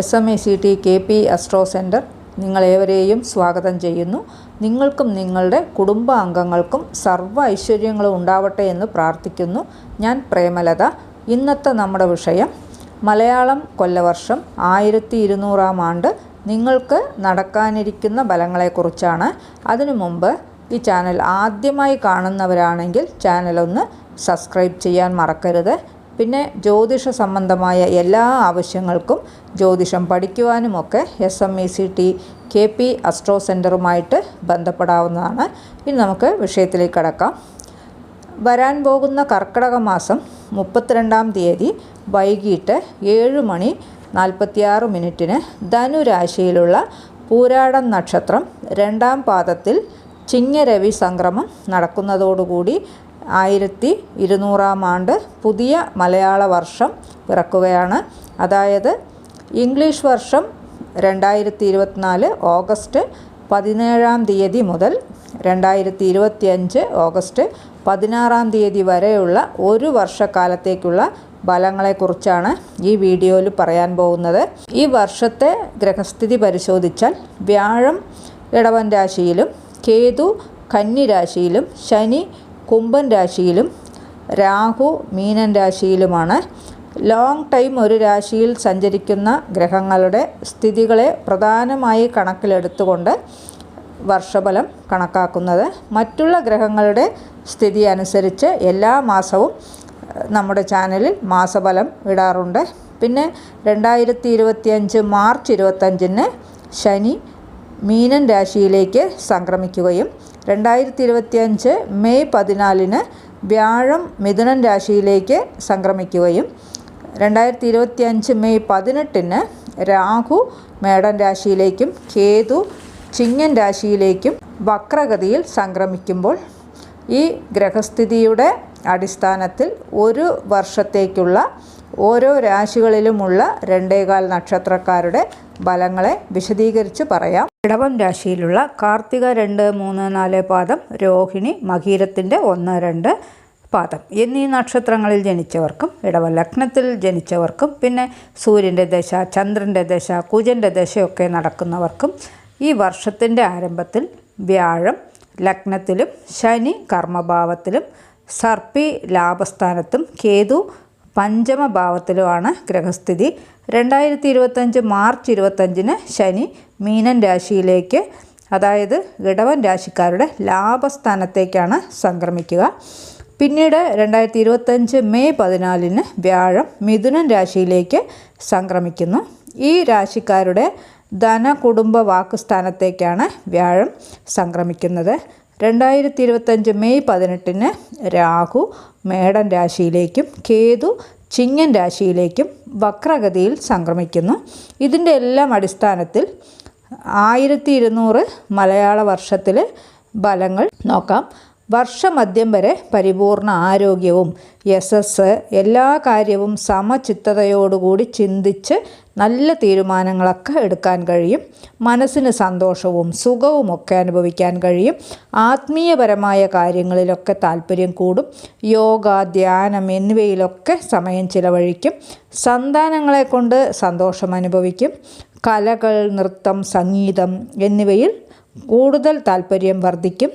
S M I C T K P astro centre നിങ്ങളേവരെയും സ്വാഗതം ചെയ്യുന്നു. നിങ്ങൾക്കും നിങ്ങളുടെ കുടുംബാംഗങ്ങൾക്കും സർവ ഐശ്വര്യങ്ങളും ഉണ്ടാവട്ടെ എന്ന് പ്രാർത്ഥിക്കുന്നു. ഞാൻ പ്രേമലത. ഇന്നത്തെ നമ്മുടെ വിഷയം മലയാളം കൊല്ലവർഷം ആയിരത്തി ഇരുന്നൂറാം ആണ്ട് നിങ്ങൾക്ക് നടക്കാനിരിക്കുന്ന ഫലങ്ങളെക്കുറിച്ചാണ്. അതിനു മുമ്പ് ഈ ചാനൽ ആദ്യമായി കാണുന്നവരാണെങ്കിൽ ചാനലൊന്ന് സബ്സ്ക്രൈബ് ചെയ്യാൻ മറക്കരുത്. പിന്നെ ജ്യോതിഷ സംബന്ധമായ എല്ലാ ആവശ്യങ്ങൾക്കും ജ്യോതിഷം പഠിക്കുവാനുമൊക്കെ S M E C T K P astro സെന്ററുമായിട്ട് ബന്ധപ്പെടാവുന്നതാണ്. ഇനി നമുക്ക് വിഷയത്തിലേക്ക് കടക്കാം. വരാൻ പോകുന്ന കർക്കിടക മാസം മുപ്പത്തിരണ്ടാം തീയതി വൈകിട്ട് ഏഴ് മണി നാൽപ്പത്തിയാറ് മിനിറ്റിന് ധനുരാശിയിലുള്ള പൂരാടം നക്ഷത്രം രണ്ടാം പാദത്തിൽ ചിങ്ങരവി സംക്രമം നടക്കുന്നതോടുകൂടി ആയിരത്തി ഇരുന്നൂറാം ആണ്ട് പുതിയ മലയാള വർഷം പിറക്കുകയാണ്. അതായത് ഇംഗ്ലീഷ് വർഷം രണ്ടായിരത്തി ഇരുപത്തിനാല് ഓഗസ്റ്റ് പതിനേഴാം തീയതി മുതൽ രണ്ടായിരത്തി ഇരുപത്തിയഞ്ച് ഓഗസ്റ്റ് പതിനാറാം തീയതി വരെയുള്ള ഒരു വർഷക്കാലത്തേക്കുള്ള ഫലങ്ങളെക്കുറിച്ചാണ് ഈ വീഡിയോയിൽ പറയാൻ പോകുന്നത്. ഈ വർഷത്തെ ഗ്രഹസ്ഥിതി പരിശോധിച്ചാൽ വ്യാഴം ഇടവൻ രാശിയിലും കേതു കന്നി രാശിയിലും ശനി കുംഭൻ രാശിയിലും രാഹു മീനൻ രാശിയിലുമാണ്. ലോങ് ടൈം ഒരു രാശിയിൽ സഞ്ചരിക്കുന്ന ഗ്രഹങ്ങളുടെ സ്ഥിതികളെ പ്രധാനമായി കണക്കിലെടുത്തുകൊണ്ട് വർഷഫലം കണക്കാക്കുന്നത്. മറ്റുള്ള ഗ്രഹങ്ങളുടെ സ്ഥിതി അനുസരിച്ച് എല്ലാ മാസവും നമ്മുടെ ചാനലിൽ മാസഫലം ഇടാറുണ്ട്. പിന്നെ രണ്ടായിരത്തി ഇരുപത്തിയഞ്ച് മാർച്ച് ഇരുപത്തഞ്ചിന് ശനി മീനൻ രാശിയിലേക്ക് സംക്രമിക്കുകയും രണ്ടായിരത്തി ഇരുപത്തിയഞ്ച് മെയ് പതിനാലിന് വ്യാഴം മിഥുനൻ രാശിയിലേക്ക് സംക്രമിക്കുകയും രണ്ടായിരത്തി ഇരുപത്തിയഞ്ച് മെയ് പതിനെട്ടിന് രാഹു മേടൻ രാശിയിലേക്കും കേതു ചിങ്ങൻ രാശിയിലേക്കും വക്രഗതിയിൽ സംക്രമിക്കുമ്പോൾ ഈ ഗ്രഹസ്ഥിതിയുടെ അടിസ്ഥാനത്തിൽ ഒരു വർഷത്തേക്കുള്ള ഓരോ രാശികളിലുമുള്ള രണ്ടേകാൽ നക്ഷത്രക്കാരുടെ ഫലങ്ങളെ വിശദീകരിച്ച് പറയാം. ഇടവം രാശിയിലുള്ള കാർത്തിക രണ്ട് മൂന്ന് നാല് പാദം രോഹിണി മകീരത്തിന്റെ ഒന്ന് രണ്ട് പാദം. എന്നീ നക്ഷത്രങ്ങളിൽ ജനിച്ചവർക്കും ഇടവ ലഗ്നത്തിൽ ജനിച്ചവർക്കും പിന്നെ സൂര്യന്റെ ദശ ചന്ദ്രന്റെ ദശ കുജന്റെ ദശയൊക്കെ നടക്കുന്നവർക്കും ഈ വർഷത്തിന്റെ ആരംഭത്തിൽ വ്യാഴം ലഗ്നത്തിലും ശനി കർമ്മഭാവത്തിലും സർപ്പി ലാഭസ്ഥാനത്തും കേതു പഞ്ചമഭാവത്തിലുമാണ് ഗ്രഹസ്ഥിതി. രണ്ടായിരത്തി ഇരുപത്തഞ്ച് മാർച്ച് ഇരുപത്തഞ്ചിന് ശനി മീനൻ രാശിയിലേക്ക് അതായത് ഇടവൻ രാശിക്കാരുടെ ലാഭസ്ഥാനത്തേക്കാണ് സംക്രമിക്കുക. പിന്നീട് രണ്ടായിരത്തി ഇരുപത്തഞ്ച് മെയ് പതിനാലിന് വ്യാഴം മിഥുനൻ രാശിയിലേക്ക് സംക്രമിക്കുന്നു. ഈ രാശിക്കാരുടെ ധന കുടുംബ വാക്കുസ്ഥാനത്തേക്കാണ് വ്യാഴം സംക്രമിക്കുന്നത്. രണ്ടായിരത്തി ഇരുപത്തഞ്ച് മെയ് പതിനെട്ടിന് രാഹു മേടൻ രാശിയിലേക്കും കേതു ചിങ്ങൻ രാശിയിലേക്കും വക്രഗതിയിൽ സംക്രമിക്കുന്നു. ഇതിന്റെ എല്ലാം അടിസ്ഥാനത്തിൽ ആയിരത്തി ഇരുന്നൂറ് മലയാള വർഷത്തിലെ ഫലങ്ങൾ നോക്കാം. വർഷമധ്യം വരെ പരിപൂർണ ആരോഗ്യവും യശസ് എല്ലാ കാര്യവും സമചിത്തതയോടുകൂടി ചിന്തിച്ച് നല്ല തീരുമാനങ്ങളൊക്കെ എടുക്കാൻ കഴിയും. മനസ്സിന് സന്തോഷവും സുഖവും ഒക്കെ അനുഭവിക്കാൻ കഴിയും. ആത്മീയപരമായ കാര്യങ്ങളിലൊക്കെ താല്പര്യം കൂടും. യോഗ ധ്യാനം എന്നിവയിലൊക്കെ സമയം ചിലവഴിക്കും. സന്താനങ്ങളെ കൊണ്ട് സന്തോഷം അനുഭവിക്കും. കലകൾ നൃത്തം സംഗീതം എന്നിവയിൽ കൂടുതൽ താല്പര്യം വർദ്ധിക്കും.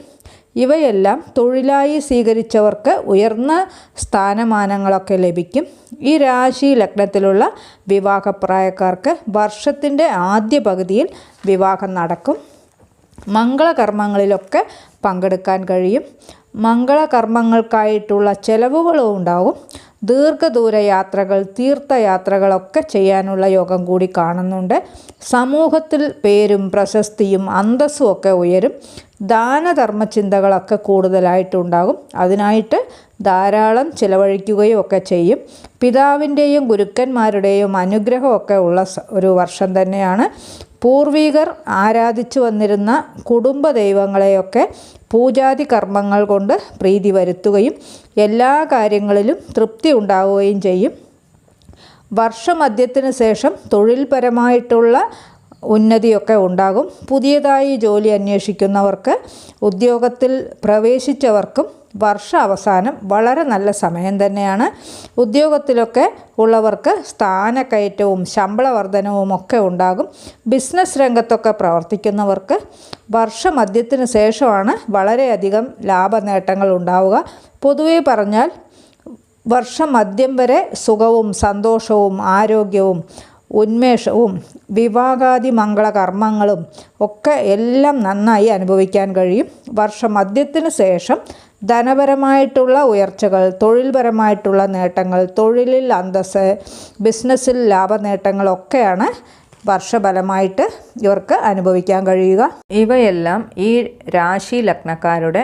ഇവയെല്ലാം തൊഴിലായി സ്വീകരിച്ചവർക്ക് ഉയർന്ന സ്ഥാനമാനങ്ങളൊക്കെ ലഭിക്കും. ഈ രാശി ലഗ്നത്തിലുള്ള വിവാഹപ്രായക്കാർക്ക് വർഷത്തിന്റെ ആദ്യ പകുതിയിൽ വിവാഹം നടക്കും. മംഗളകർമ്മങ്ങളിലൊക്കെ പങ്കെടുക്കാൻ കഴിയും. മംഗളകർമ്മങ്ങൾക്കായിട്ടുള്ള ചെലവുകളും ഉണ്ടാവും ദീർഘദൂര യാത്രകൾ തീർത്ഥയാത്രകളൊക്കെ ചെയ്യാനുള്ള യോഗം കൂടി കാണുന്നുണ്ട്. സമൂഹത്തിൽ പേരും പ്രശസ്തിയും അന്തസ്സും ഒക്കെ ഉയരും. ദാനധർമ്മ ചിന്തകളൊക്കെ കൂടുതലായിട്ടുണ്ടാകും. അതിനായിട്ട് ധാരാളം ചിലവഴിക്കുകയും ഒക്കെ ചെയ്യും. പിതാവിന്റെയും ഗുരുക്കന്മാരുടെയും അനുഗ്രഹമൊക്കെ ഉള്ള ഒരു വർഷം തന്നെയാണ്. പൂർവീകർ ആരാധിച്ചു വന്നിരുന്ന കുടുംബ ദൈവങ്ങളെയൊക്കെ പൂജാതി കർമ്മങ്ങൾ കൊണ്ട് പ്രീതി വരുത്തുകയും എല്ലാ കാര്യങ്ങളിലും തൃപ്തി ഉണ്ടാവുകയും ചെയ്യും. വർഷമധ്യത്തിന് ശേഷം തൊഴിൽപരമായിട്ടുള്ള ഉന്നതിയൊക്കെ ഉണ്ടാകും. പുതിയതായി ജോലി അന്വേഷിക്കുന്നവർക്ക് ഉദ്യോഗത്തിൽ പ്രവേശിച്ചവർക്കും വർഷ അവസാനം വളരെ നല്ല സമയം തന്നെയാണ്. ഉദ്യോഗത്തിലൊക്കെ ഉള്ളവർക്ക് സ്ഥാനക്കയറ്റവും ശമ്പള വർധനവും ഒക്കെ ഉണ്ടാകും. ബിസിനസ് രംഗത്തൊക്കെ പ്രവർത്തിക്കുന്നവർക്ക് വർഷമധ്യത്തിന് ശേഷമാണ് വളരെയധികം ലാഭനേട്ടങ്ങൾ ഉണ്ടാവുക. പൊതുവേ പറഞ്ഞാൽ വർഷം മധ്യം വരെ സുഖവും സന്തോഷവും ആരോഗ്യവും ഉന്മേഷവും വിവാഹാദി മംഗളകർമ്മങ്ങളും ഒക്കെ എല്ലാം നന്നായി അനുഭവിക്കാൻ കഴിയും. വർഷം മദ്യത്തിന് ശേഷം ധനപരമായിട്ടുള്ള ഉയർച്ചകൾ തൊഴിൽപരമായിട്ടുള്ള നേട്ടങ്ങൾ തൊഴിലിൽ അന്തസ് ബിസിനസ്സിൽ ലാഭനേട്ടങ്ങളൊക്കെയാണ് വർഷഫലമായിട്ട് ഇവർക്ക് അനുഭവിക്കാൻ കഴിയുക. ഇവയെല്ലാം ഈ രാശി ലഗ്നക്കാരുടെ